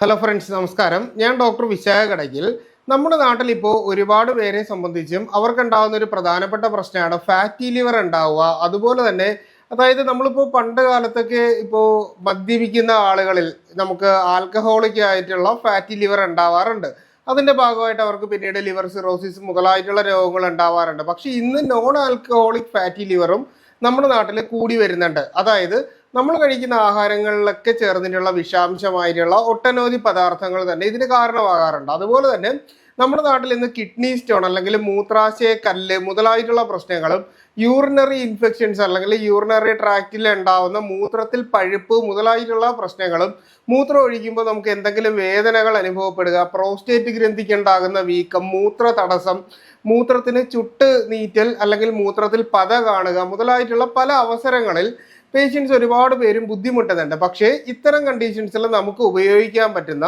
Hello friends നമസ്കാരം. ഞാൻ doctor Vishakha കടകിൽ നമ്മുടെ നാട്ടിൽ ഇപ്പോൾ ഒരുപാട് പേരെ സംബന്ധിച്ചും അവർക്കുണ്ടാകുന്ന ഒരു പ്രധാനപ്പെട്ട പ്രശ്നമാണ് ഫാറ്റി ലിവർ ഉണ്ടാവുക. അതുപോലെ തന്നെ അതായത് നമ്മളിപ്പോൾ പണ്ട് കാലത്തൊക്കെ ഇപ്പോൾ മദ്യപിക്കുന്ന ആളുകളിൽ നമുക്ക് ആൽക്കഹോളിക് ആയിട്ടുള്ള ഫാറ്റി ലിവർ ഉണ്ടാവാറുണ്ട്. അതിന്റെ ഭാഗമായിട്ട് അവർക്ക് പിന്നീട് ലിവർ സിറോസിസ് മുതലായിട്ടുള്ള രോഗങ്ങൾ ഉണ്ടാവാറുണ്ട്. പക്ഷേ ഇന്ന് നോൺ ആൽക്കഹോളിക് ഫാറ്റി ലിവറും നമ്മുടെ നാട്ടിൽ കൂടി വരുന്നുണ്ട്. അതായത് നമ്മൾ കഴിക്കുന്ന ആഹാരങ്ങളിലൊക്കെ ചേർന്നിട്ടുള്ള വിഷാംശമായിട്ടുള്ള ഒട്ടനവധി പദാർത്ഥങ്ങൾ തന്നെ ഇതിന് കാരണമാകാറുണ്ട്. അതുപോലെ തന്നെ നമ്മുടെ നാട്ടിൽ ഇന്ന് കിഡ്നി സ്റ്റോൺ അല്ലെങ്കിൽ മൂത്രാശയ കല്ല് മുതലായിട്ടുള്ള പ്രശ്നങ്ങളും യൂറിനറി ഇൻഫെക്ഷൻസ് അല്ലെങ്കിൽ യൂറിനറി ട്രാക്റ്റിൽ ഉണ്ടാവുന്ന മൂത്രത്തിൽ പഴുപ്പ് മുതലായിട്ടുള്ള പ്രശ്നങ്ങളും മൂത്രം ഒഴിക്കുമ്പോൾ നമുക്ക് എന്തെങ്കിലും വേദനകൾ അനുഭവപ്പെടുക പ്രോസ്റ്റേറ്റ് ഗ്രന്ഥിക്ക് ഉണ്ടാകുന്ന വീക്കം മൂത്ര തടസ്സം മൂത്രത്തിന് ചുട്ട് നീറ്റൽ അല്ലെങ്കിൽ മൂത്രത്തിൽ പത കാണുക മുതലായിട്ടുള്ള പല അവസരങ്ങളിൽ പേഷ്യൻസ് ഒരുപാട് പേരും ബുദ്ധിമുട്ടുന്നുണ്ട്. പക്ഷേ ഇത്തരം കണ്ടീഷൻസിൽ നമുക്ക് ഉപയോഗിക്കാൻ പറ്റുന്ന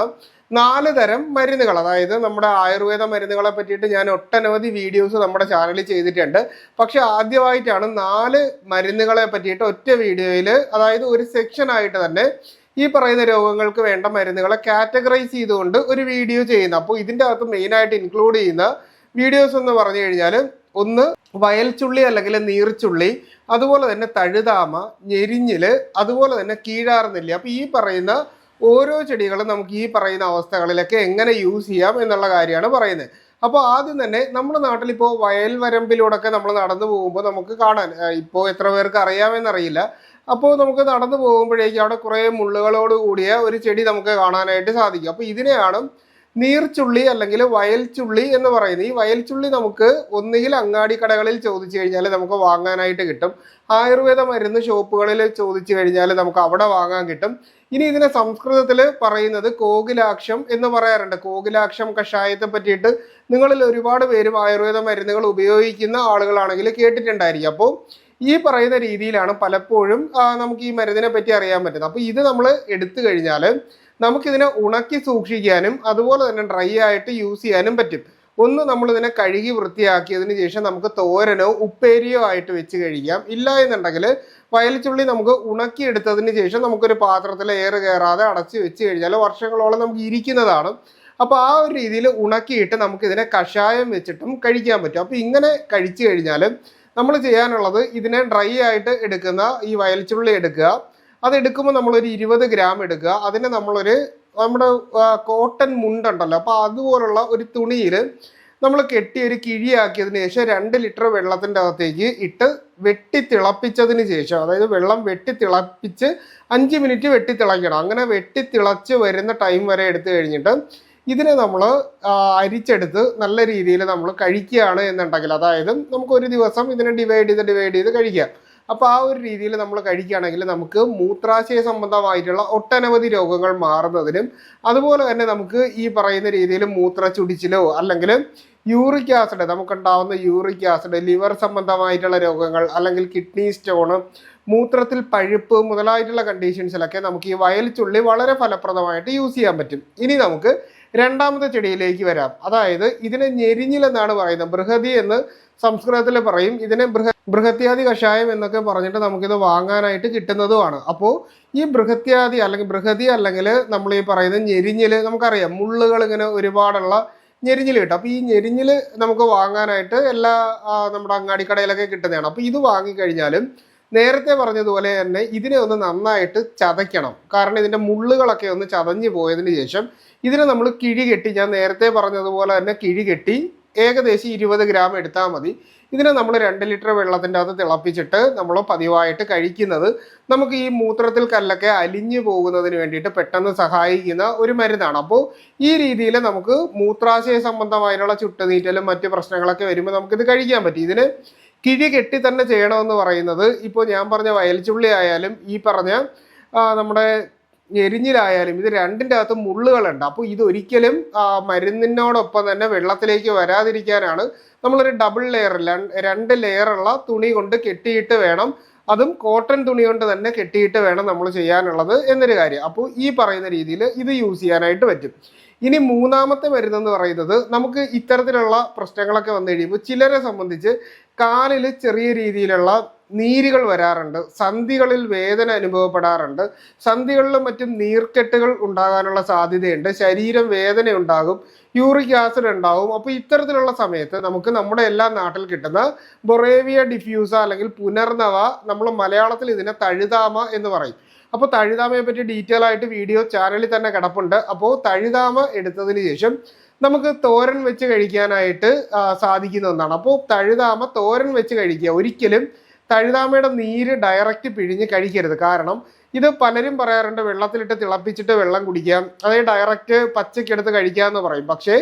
നാല് തരം മരുന്നുകൾ അതായത് നമ്മുടെ ആയുർവേദ മരുന്നുകളെ പറ്റിയിട്ട് ഞാൻ ഒട്ടനവധി വീഡിയോസ് നമ്മുടെ ചാനലിൽ ചെയ്തിട്ടുണ്ട്. പക്ഷെ ആദ്യമായിട്ടാണ് നാല് മരുന്നുകളെ പറ്റിയിട്ട് ഒറ്റ വീഡിയോയിൽ അതായത് ഒരു സെക്ഷൻ ആയിട്ട് തന്നെ ഈ പറയുന്ന രോഗങ്ങൾക്ക് വേണ്ട മരുന്നുകളെ കാറ്റഗറൈസ് ചെയ്തുകൊണ്ട് ഒരു വീഡിയോ ചെയ്യുന്നത്. അപ്പോൾ ഇതിന്റെ അകത്ത് മെയിനായിട്ട് ഇൻക്ലൂഡ് ചെയ്യുന്ന വീഡിയോസ് എന്ന് പറഞ്ഞു കഴിഞ്ഞാൽ ഒന്ന് വയൽച്ചുള്ളി അല്ലെങ്കിൽ നീർച്ചുള്ളി അതുപോലെ തന്നെ തഴുതാമ ഞെരിഞ്ഞിൽ അതുപോലെ തന്നെ കീഴാർന്നില്ല അപ്പോൾ ഈ പറയുന്ന ഓരോ ചെടികളും നമുക്ക് ഈ പറയുന്ന അവസ്ഥകളിലൊക്കെ എങ്ങനെ യൂസ് ചെയ്യാം എന്നുള്ള കാര്യമാണ് പറയുന്നത്. അപ്പോൾ ആദ്യം തന്നെ നമ്മുടെ നാട്ടിലിപ്പോൾ വയൽ വരമ്പിലൂടെയൊക്കെ നമ്മൾ നടന്നു പോകുമ്പോൾ നമുക്ക് കാണാൻ ഇപ്പോൾ എത്ര പേർക്ക് അറിയാമെന്നറിയില്ല. അപ്പോൾ നമുക്ക് നടന്നു പോകുമ്പോഴേക്കും അവിടെ കുറേ മുള്ളുകളോട് കൂടിയ ഒരു ചെടി നമുക്ക് കാണാനായിട്ട് സാധിക്കും. അപ്പോൾ ഇതിനെയാണ് നീർച്ചുള്ളി അല്ലെങ്കിൽ വയൽച്ചുള്ളി എന്ന് പറയുന്നത്. ഈ വയൽച്ചുള്ളി നമുക്ക് ഒന്നുകിൽ അങ്ങാടി കടകളിൽ ചോദിച്ചു കഴിഞ്ഞാൽ നമുക്ക് വാങ്ങാനായിട്ട് കിട്ടും. ആയുർവേദ മരുന്ന് ഷോപ്പുകളിൽ ചോദിച്ചു കഴിഞ്ഞാൽ നമുക്ക് അവിടെ വാങ്ങാൻ കിട്ടും. ഇനി ഇതിനെ സംസ്കൃതത്തിൽ പറയുന്നത് കോകിലാക്ഷം എന്ന് പറയാറുണ്ട്. കോകിലാക്ഷം കഷായത്തെ പറ്റിയിട്ട് നിങ്ങളിൽ ഒരുപാട് പേരും ആയുർവേദ മരുന്നുകൾ ഉപയോഗിക്കുന്ന ആളുകളാണെങ്കിൽ കേട്ടിട്ടുണ്ടായിരിക്കും. അപ്പോൾ ഈ പറയുന്ന രീതിയിലാണ് പലപ്പോഴും നമുക്ക് ഈ മരുന്നിനെ പറ്റി അറിയാൻ പറ്റുന്നത്. അപ്പോൾ ഇത് നമ്മൾ എടുത്തു കഴിഞ്ഞാൽ നമുക്കിതിനെ ഉണക്കി സൂക്ഷിക്കാനും അതുപോലെ തന്നെ ഡ്രൈ ആയിട്ട് യൂസ് ചെയ്യാനും പറ്റും. ഒന്ന് നമ്മളിതിനെ കഴുകി വൃത്തിയാക്കിയതിന് ശേഷം നമുക്ക് തോരനോ ഉപ്പേരിയോ ആയിട്ട് വെച്ച് കഴിക്കാം. ഇല്ല എന്നുണ്ടെങ്കിൽ വയലച്ചുള്ളി നമുക്ക് ഉണക്കിയെടുത്തതിന് ശേഷം നമുക്കൊരു പാത്രത്തിൽ എയർ കയറാതെ അടച്ച് വെച്ച് കഴിഞ്ഞാൽ വർഷങ്ങളോളം നമുക്ക് ഇരിക്കുന്നതാണ്. അപ്പോൾ ആ ഒരു രീതിയിൽ ഉണക്കിയിട്ട് നമുക്കിതിനെ കഷായം വെച്ചിട്ടും കഴിക്കാൻ പറ്റും. അപ്പോൾ ഇങ്ങനെ കഴിച്ചു കഴിഞ്ഞാൽ നമ്മൾ ചെയ്യാനുള്ളത് ഇതിനെ ഡ്രൈ ആയിട്ട് എടുക്കുന്ന ഈ വയൽച്ചുള്ളി എടുക്കുക. അത് എടുക്കുമ്പോൾ നമ്മളൊരു ഇരുപത് ഗ്രാം എടുക്കുക. അതിനെ നമ്മളൊരു നമ്മുടെ കോട്ടൺ മുണ്ടുണ്ടല്ലോ. അപ്പോൾ അതുപോലുള്ള ഒരു തുണിയിൽ നമ്മൾ കെട്ടി ഒരു കിഴിയാക്കിയതിന് ശേഷം രണ്ട് ലിറ്റർ വെള്ളത്തിന്റെ അകത്തേക്ക് ഇട്ട് വെട്ടി തിളപ്പിച്ചതിന് ശേഷം അതായത് വെള്ളം വെട്ടി തിളപ്പിച്ച് അഞ്ച് മിനിറ്റ് വെട്ടി തിളയ്ക്കണം അങ്ങനെ വെട്ടി തിളച്ച് വരുന്ന ടൈം വരെ എടുത്തു കഴിഞ്ഞിട്ട് ഇതിനെ നമ്മൾ അരിച്ചെടുത്ത് നല്ല രീതിയിൽ നമ്മൾ കഴിക്കുകയാണ് എന്നുണ്ടെങ്കിൽ അതായത് നമുക്ക് ഒരു ദിവസം ഇതിനെ ഡിവൈഡ് ചെയ്ത് ഡിവൈഡ് ചെയ്ത് കഴിക്കാം. അപ്പോൾ ആ ഒരു രീതിയിൽ നമ്മൾ കഴിക്കുകയാണെങ്കിൽ നമുക്ക് മൂത്രാശയ സംബന്ധമായിട്ടുള്ള ഒട്ടനവധി രോഗങ്ങൾ മാറുന്നതിനും അതുപോലെ തന്നെ നമുക്ക് ഈ പറയുന്ന രീതിയിൽ മൂത്ര ചുടിച്ചിലോ അല്ലെങ്കിൽ യൂറിക് ആസിഡ് നമുക്കുണ്ടാവുന്ന യൂറിക് ആസിഡ് ലിവർ സംബന്ധമായിട്ടുള്ള രോഗങ്ങൾ അല്ലെങ്കിൽ കിഡ്നി സ്റ്റോണ് മൂത്രത്തിൽ പഴുപ്പ് മുതലായിട്ടുള്ള കണ്ടീഷൻസിലൊക്കെ നമുക്ക് ഈ വയൽ ചുള്ളി വളരെ ഫലപ്രദമായിട്ട് യൂസ് ചെയ്യാൻ പറ്റും. ഇനി നമുക്ക് രണ്ടാമത്തെ ചെടിയിലേക്ക് വരാം. അതായത് ഇതിനെ ഞെരിഞ്ഞിലെന്നാണ് പറയുന്നത്. ബൃഹതി എന്ന് സംസ്കൃതത്തിൽ പറയും. ഇതിനെ ബൃഹ ബൃഹത്യാദി കഷായം എന്നൊക്കെ പറഞ്ഞിട്ട് നമുക്കിത് വാങ്ങാനായിട്ട് കിട്ടുന്നതുമാണ്. അപ്പോൾ ഈ ബൃഹത്യാദി അല്ലെങ്കിൽ ബൃഹതി അല്ലെങ്കിൽ നമ്മൾ ഈ പറയുന്ന ഞെരിഞ്ഞിൽ നമുക്കറിയാം. മുള്ളുകൾ ഇങ്ങനെ ഒരുപാടുള്ള ഞെരിഞ്ഞിൽ കിട്ടും. അപ്പോൾ ഈ ഞെരിഞ്ഞിൽ നമുക്ക് വാങ്ങാനായിട്ട് എല്ലാ നമ്മുടെ അങ്ങാടിക്കടയിലൊക്കെ കിട്ടുന്നതാണ്. അപ്പോൾ ഇത് വാങ്ങിക്കഴിഞ്ഞാലും നേരത്തെ പറഞ്ഞതുപോലെ തന്നെ ഇതിനെ ഒന്ന് നന്നായിട്ട് ചതയ്ക്കണം. കാരണം ഇതിന്റെ മുള്ളുകളൊക്കെ ഒന്ന് ചതഞ്ഞു പോയതിന് ശേഷം ഇതിനെ നമ്മൾ കിഴി കെട്ടി ഞാൻ നേരത്തെ പറഞ്ഞതുപോലെ തന്നെ കിഴി കെട്ടി ഏകദേശം ഇരുപത് ഗ്രാം എടുത്താൽ മതി. ഇതിനെ നമ്മൾ രണ്ട് ലിറ്റർ വെള്ളത്തിന്റെ അകത്ത് തിളപ്പിച്ചിട്ട് നമ്മൾ പതിവായിട്ട് കഴിക്കുന്നത് നമുക്ക് ഈ മൂത്രത്തിൽ കല്ലൊക്കെ അലിഞ്ഞു പോകുന്നതിന് വേണ്ടിയിട്ട് പെട്ടെന്ന് സഹായിക്കുന്ന ഒരു മരുന്നാണ്. അപ്പോൾ ഈ രീതിയിൽ നമുക്ക് മൂത്രാശയ സംബന്ധമായിട്ടുള്ള ചുട്ടുനീറ്റലും മറ്റ് പ്രശ്നങ്ങളൊക്കെ വരുമ്പോൾ നമുക്കിത് കഴിക്കാൻ പറ്റും. ഇതിന് കിഴി കെട്ടി തന്നെ ചെയ്യണമെന്ന് പറയുന്നത് ഇപ്പോൾ ഞാൻ പറഞ്ഞ വയൽച്ചുള്ളി ആയാലും ഈ പറഞ്ഞ നമ്മുടെ എരിഞ്ഞിലായാലും ഇത് രണ്ടിന്റെ അകത്ത് മുള്ളുകളുണ്ട്. അപ്പോൾ ഇതൊരിക്കലും മരുന്നിനോടൊപ്പം തന്നെ വെള്ളത്തിലേക്ക് വരാതിരിക്കാനാണ് നമ്മളൊരു ഡബിൾ ലെയർ രണ്ട് ലെയറുള്ള തുണി കൊണ്ട് കെട്ടിയിട്ട് വേണം. അതും കോട്ടൺ തുണി കൊണ്ട് തന്നെ കെട്ടിയിട്ട് വേണം നമ്മൾ ചെയ്യാനുള്ളത് എന്നൊരു കാര്യം. അപ്പോൾ ഈ പറയുന്ന രീതിയിൽ ഇത് യൂസ് ചെയ്യാനായിട്ട് പറ്റും. ഇനി മൂന്നാമത്തെ മരുന്നെന്ന് പറയുന്നത് നമുക്ക് ഇത്തരത്തിലുള്ള പ്രശ്നങ്ങളൊക്കെ വന്നു കഴിയുമ്പോൾ ചിലരെ സംബന്ധിച്ച് കാലിൽ ചെറിയ രീതിയിലുള്ള നീരുകൾ വരാറുണ്ട്. സന്ധികളിൽ വേദന അനുഭവപ്പെടാറുണ്ട്. സന്ധികളിലും മറ്റും നീർക്കെട്ടുകൾ ഉണ്ടാകാനുള്ള സാധ്യതയുണ്ട്. ശരീരം വേദന ഉണ്ടാകും യൂറിക് ആസിഡ് ഉണ്ടാവും അപ്പോൾ ഇത്തരത്തിലുള്ള സമയത്ത് നമുക്ക് നമ്മുടെ എല്ലാ നാട്ടിൽ കിട്ടുന്ന ബൊറേവിയ ഡിഫ്യൂസ അല്ലെങ്കിൽ പുനർനവ നമ്മൾ മലയാളത്തിൽ ഇതിനെ തഴുതാമ എന്ന് പറയും. അപ്പോൾ തഴുതാമയെ പറ്റി ഡീറ്റെയിൽ ആയിട്ട് വീഡിയോ ചാനലിൽ തന്നെ കിടപ്പുണ്ട്. അപ്പോൾ തഴുതാമ എടുത്തതിന് ശേഷം നമുക്ക് തോരൻ വെച്ച് കഴിക്കാനായിട്ട് സാധിക്കുന്ന ഒന്നാണ്. അപ്പോൾ തഴുതാമ തോരൻ വെച്ച് കഴിക്കുക. ഒരിക്കലും തഴുതാമയുടെ നീര് ഡയറക്റ്റ് പിഴിഞ്ഞ് കഴിക്കരുത്. കാരണം ഇത് പലരും പറയാറുണ്ട് വെള്ളത്തിലിട്ട് തിളപ്പിച്ചിട്ട് വെള്ളം കുടിക്കാം. അതായത് ഡയറക്റ്റ് പച്ചക്കെടുത്ത് കഴിക്കാമെന്ന് പറയും. പക്ഷേ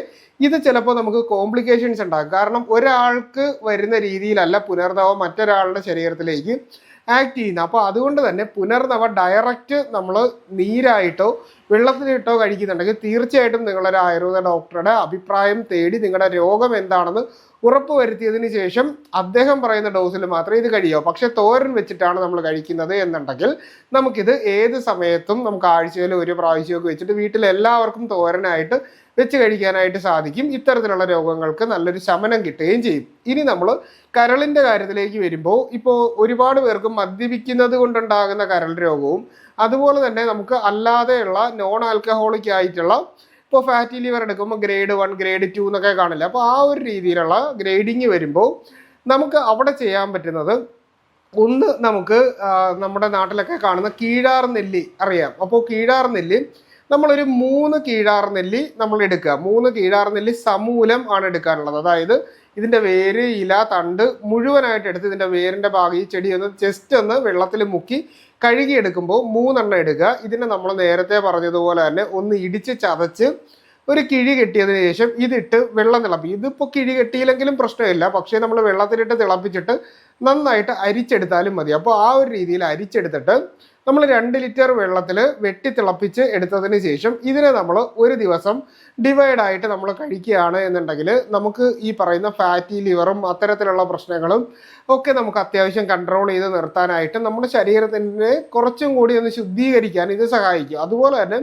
ഇത് ചിലപ്പോൾ നമുക്ക് കോംപ്ലിക്കേഷൻസ് ഉണ്ടാകും. കാരണം ഒരാൾക്ക് വരുന്ന രീതിയിലല്ല പുനർദാവം മറ്റൊരാളുടെ ശരീരത്തിലേക്ക് ആക്ട് ചെയ്യുന്നത് അപ്പോൾ അതുകൊണ്ട് തന്നെ പുനർനവ ഡയറക്റ്റ് നമ്മൾ നീരായിട്ടോ വെള്ളത്തിലിട്ടോ കഴിക്കുന്നുണ്ടെങ്കിൽ തീർച്ചയായിട്ടും നിങ്ങളൊരു ആയുർവേദ ഡോക്ടറുടെ അഭിപ്രായം തേടി നിങ്ങളുടെ രോഗം എന്താണെന്ന് ഉറപ്പ് വരുത്തിയതിന് ശേഷം അദ്ദേഹം പറയുന്ന ഡോസിൽ മാത്രമേ ഇത് കഴിയോ. പക്ഷെ തോരൻ വെച്ചിട്ടാണ് നമ്മൾ കഴിക്കുന്നത് എന്നുണ്ടെങ്കിൽ നമുക്കിത് ഏത് സമയത്തും നമുക്ക് ആഴ്ചയിൽ ഒരു പ്രാവശ്യമൊക്കെ വെച്ചിട്ട് വീട്ടിൽ എല്ലാവർക്കും തോരനായിട്ട് വെച്ച് കഴിക്കാനായിട്ട് സാധിക്കും. ഇത്തരത്തിലുള്ള രോഗങ്ങൾക്ക് നല്ലൊരു ശമനം കിട്ടുകയും ചെയ്യും. ഇനി നമ്മൾ കരളിന്റെ കാര്യത്തിലേക്ക് വരുമ്പോൾ ഇപ്പോൾ ഒരുപാട് പേർക്ക് മദ്യപിക്കുന്നത് കൊണ്ടുണ്ടാകുന്ന കരൾ രോഗവും അതുപോലെ തന്നെ നമുക്ക് അല്ലാതെയുള്ള നോൺ ആൽക്കഹോളിക് ആയിട്ടുള്ള ഇപ്പോൾ ഫാറ്റി ലിവർ എടുക്കുമ്പോൾ ഗ്രേഡ് വൺ ഗ്രേഡ് ടു എന്നൊക്കെ കാണില്ല? അപ്പോൾ ആ ഒരു രീതിയിലുള്ള ഗ്രേഡിങ് വരുമ്പോൾ നമുക്ക് അവിടെ ചെയ്യാൻ പറ്റുന്നത് ഒന്ന് നമുക്ക് നമ്മുടെ നാട്ടിലൊക്കെ കാണുന്ന കീഴാർ നെല്ലി അറിയാം. അപ്പോൾ കീഴാർ നെല്ലി നമ്മളൊരു മൂന്ന് കീഴാർ നെല്ലി നമ്മൾ എടുക്കുക. മൂന്ന് കീഴാർ നെല്ലി സമൂലം ആണ് എടുക്കാനുള്ളത്. അതായത് ഇതിന്റെ വേര് ഇല തണ്ട് മുഴുവനായിട്ട് എടുത്ത് ഇതിന്റെ വേരിന്റെ ഭാഗം ഈ ചെടി ഒന്ന് ജസ്റ്റ് ഒന്ന് വെള്ളത്തിൽ മുക്കി കഴുകി എടുക്കുമ്പോൾ മൂന്നെണ്ണം എടുക്കുക ഇതിനെ നമ്മൾ നേരത്തെ പറഞ്ഞതുപോലെ തന്നെ ഒന്ന് ഇടിച്ച് ചതച്ച് ഒരു കിഴി കെട്ടിയതിന് ശേഷം ഇതിട്ട് വെള്ളം തിളപ്പിക്കും ഇതിപ്പോൾ കിഴി കെട്ടിയില്ലെങ്കിലും പ്രശ്നമില്ല. പക്ഷേ നമ്മൾ വെള്ളത്തിലിട്ട് തിളപ്പിച്ചിട്ട് നന്നായിട്ട് അരിച്ചെടുത്താലും മതി. അപ്പോൾ ആ ഒരു രീതിയിൽ അരിച്ചെടുത്തിട്ട് നമ്മൾ രണ്ട് ലിറ്റർ വെള്ളത്തിൽ വെട്ടി തിളപ്പിച്ച് എടുത്തതിന് ശേഷം ഇതിനെ നമ്മൾ ഒരു ദിവസം ഡിവൈഡായിട്ട് നമ്മൾ കഴിക്കുകയാണ് എന്നുണ്ടെങ്കിൽ നമുക്ക് ഈ പറയുന്ന ഫാറ്റി ലിവറും അത്തരത്തിലുള്ള പ്രശ്നങ്ങളും ഒക്കെ നമുക്ക് അത്യാവശ്യം കൺട്രോൾ ചെയ്ത് നിർത്താനായിട്ട് നമ്മുടെ ശരീരത്തിനെ കുറച്ചും കൂടി ഒന്ന് ശുദ്ധീകരിക്കാൻ ഇത് സഹായിക്കും. അതുപോലെ തന്നെ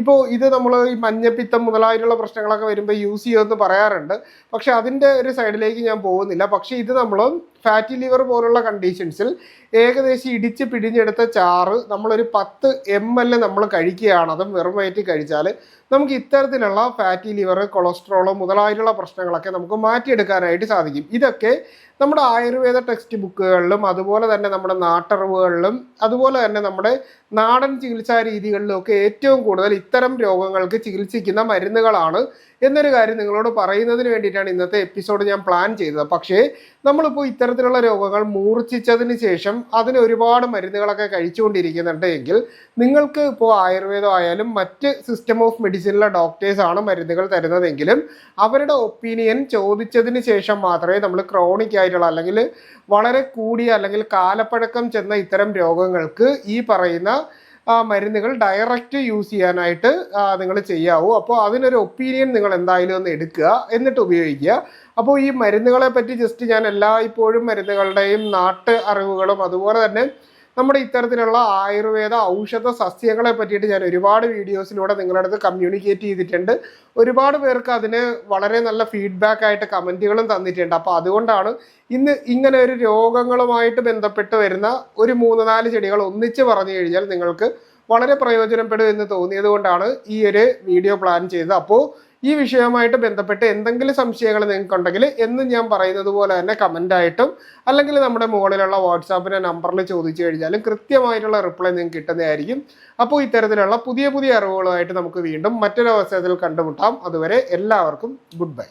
ഇപ്പോൾ ഇത് നമ്മൾ ഈ മഞ്ഞപ്പിത്തം മുതലായിട്ടുള്ള പ്രശ്നങ്ങളൊക്കെ വരുമ്പോൾ യൂസ് ചെയ്യുമെന്ന് പറയാറുണ്ട്. പക്ഷെ അതിന്റെ ഒരു സൈഡിലേക്ക് ഞാൻ പോകുന്നില്ല. പക്ഷേ ഇത് നമ്മൾ ഫാറ്റി ലിവർ പോലുള്ള കണ്ടീഷൻസിൽ ഏകദേശം ഇടിച്ച് പിടിഞ്ഞെടുത്ത ചാറ് നമ്മളൊരു പത്ത് എം എൽ നമ്മൾ കഴിക്കുകയാണ്. അതും വെറും വയറ്റി കഴിച്ചാൽ നമുക്ക് ഇത്തരത്തിലുള്ള ഫാറ്റി ലിവർ കൊളസ്ട്രോൾ മുതലായിട്ടുള്ള പ്രശ്നങ്ങളൊക്കെ നമുക്ക് മാറ്റിയെടുക്കാനായിട്ട് സാധിക്കും. ഇതൊക്കെ നമ്മുടെ ആയുർവേദ ടെക്സ്റ്റ് ബുക്കുകളിലും അതുപോലെ തന്നെ നമ്മുടെ നാട്ടറിവുകളിലും അതുപോലെ തന്നെ നമ്മുടെ നാടൻ ചികിത്സാ രീതികളിലും ഒക്കെ ഏറ്റവും കൂടുതൽ ഇത്തരം രോഗങ്ങൾക്ക് ചികിത്സിക്കുന്ന മരുന്നുകളാണ് എന്നൊരു കാര്യം നിങ്ങളോട് പറയുന്നതിന് വേണ്ടിയിട്ടാണ് ഇന്നത്തെ എപ്പിസോഡ് ഞാൻ പ്ലാൻ ചെയ്തത്. പക്ഷേ നമ്മളിപ്പോൾ ഇത്തരത്തിലുള്ള രോഗങ്ങൾ മൂർച്ഛിച്ചതിന് ശേഷം അതിന് ഒരുപാട് മരുന്നുകളൊക്കെ കഴിച്ചുകൊണ്ടിരിക്കുന്നുണ്ട് എങ്കിൽ നിങ്ങൾക്ക് ഇപ്പോൾ ആയുർവേദം ആയാലും മറ്റ് സിസ്റ്റം ഓഫ് മെഡിസിനിലെ ഡോക്ടേഴ്സാണ് മരുന്നുകൾ തരുന്നതെങ്കിലും അവരുടെ ഒപ്പീനിയൻ ചോദിച്ചതിന് ശേഷം മാത്രമേ നമ്മൾ ക്രോണിക് ആയിട്ടുള്ള അല്ലെങ്കിൽ വളരെ കൂടിയ അല്ലെങ്കിൽ കാലപ്പഴക്കം ചെന്ന ഇത്തരം രോഗങ്ങൾക്ക് ഈ പറയുന്ന ആ മരുന്നുകൾ ഡയറക്റ്റ് യൂസ് ചെയ്യാനായിട്ട് നിങ്ങൾ ചെയ്യാവൂ. അപ്പോൾ അതിനൊരു ഒപ്പീനിയൻ നിങ്ങൾ എന്തായാലും ഒന്ന് എടുക്കുക. എന്നിട്ട് ഉപയോഗിക്കുക. അപ്പോൾ ഈ മരുന്നുകളെ പറ്റി ജസ്റ്റ് ഞാൻ എല്ലാ ഇപ്പോഴും മരുന്നുകളുടെയും നാട്ട് അറിവുകളും അതുപോലെ തന്നെ നമ്മുടെ ഇത്തരത്തിലുള്ള ആയുർവേദ ഔഷധ സസ്യങ്ങളെ പറ്റിയിട്ട് ഞാൻ ഒരുപാട് വീഡിയോസിലൂടെ നിങ്ങളുടെ അടുത്ത് കമ്മ്യൂണിക്കേറ്റ് ചെയ്തിട്ടുണ്ട്. ഒരുപാട് പേർക്ക് അതിന് വളരെ നല്ല ഫീഡ്ബാക്ക് ആയിട്ട് കമന്റുകളും തന്നിട്ടുണ്ട്. അപ്പോൾ അതുകൊണ്ടാണ് ഇന്ന് ഇങ്ങനെ ഒരു രോഗങ്ങളുമായിട്ട് ബന്ധപ്പെട്ട് വരുന്ന ഒരു മൂന്ന് നാല് ചെടികൾ ഒന്നിച്ച് പറഞ്ഞു കഴിഞ്ഞാൽ നിങ്ങൾക്ക് വളരെ പ്രയോജനപ്പെടും എന്ന് തോന്നിയത് കൊണ്ടാണ് ഈ ഒരു വീഡിയോ പ്ലാൻ ചെയ്തത്. അപ്പോൾ ഈ വിഷയവുമായിട്ട് ബന്ധപ്പെട്ട് എന്തെങ്കിലും സംശയങ്ങൾ നിങ്ങൾക്കുണ്ടെങ്കിൽ എന്ന് ഞാൻ പറയുന്നത് പോലെ തന്നെ കമന്റായിട്ടും അല്ലെങ്കിൽ നമ്മുടെ മുകളിലുള്ള വാട്സാപ്പിന്റെ നമ്പറിൽ ചോദിച്ചു കഴിഞ്ഞാലും കൃത്യമായിട്ടുള്ള റിപ്ലൈ നിങ്ങൾക്ക് കിട്ടുന്നതായിരിക്കും. അപ്പോൾ ഇത്തരത്തിലുള്ള പുതിയ പുതിയ അറിവുകളുമായിട്ട് നമുക്ക് വീണ്ടും മറ്റൊരു അവസരത്തിൽ കണ്ടുമുട്ടാം. അതുവരെ എല്ലാവർക്കും ഗുഡ് ബൈ.